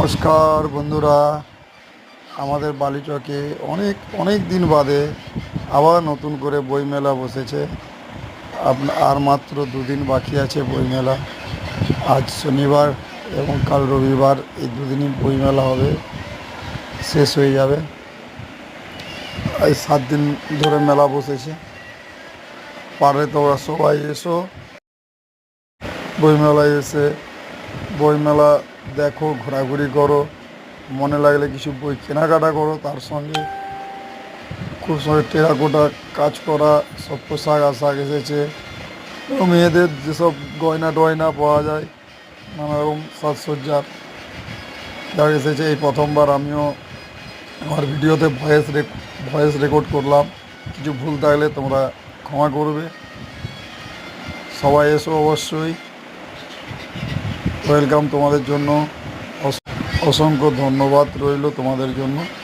নমস্কার বন্ধুরা। আমাদের বালিচকে অনেক অনেক দিন বাদে আবার নতুন করে বইমেলা বসেছে। আর মাত্র দুদিন বাকি আছে বইমেলা। আজ শনিবার এবং কাল রবিবার এই দুদিনই বইমেলা হবে। শেষ হয়ে যাবে। এই সাত দিন ধরে মেলা বসেছে। পারে তোমরা সবাই এসো। বইমেলায় এসে বইমেলা দেখো, ঘোরাঘুরি করো, মনে লাগলে কিছু বই কেনাকাটা করো, তার সঙ্গে খুব সঙ্গে টেরাকোটা কাজ করা, সব পোশাক আশাক এসেছে। এবং মেয়েদের যেসব গয়না টয়না পাওয়া যায়, নানা রকম সাজসজ্জার যা এসেছে, এই প্রথমবার আমিও আমার ভিডিওতে ভয়েস ভয়েস রেকর্ড করলাম। কিছু ভুল থাকলে তোমরা ক্ষমা করবে। সবাই এসো অবশ্যই। ওয়েলকাম তোমাদের জন্য অস- অসংখ্য ধন্যবাদ রইল তোমাদের জন্য।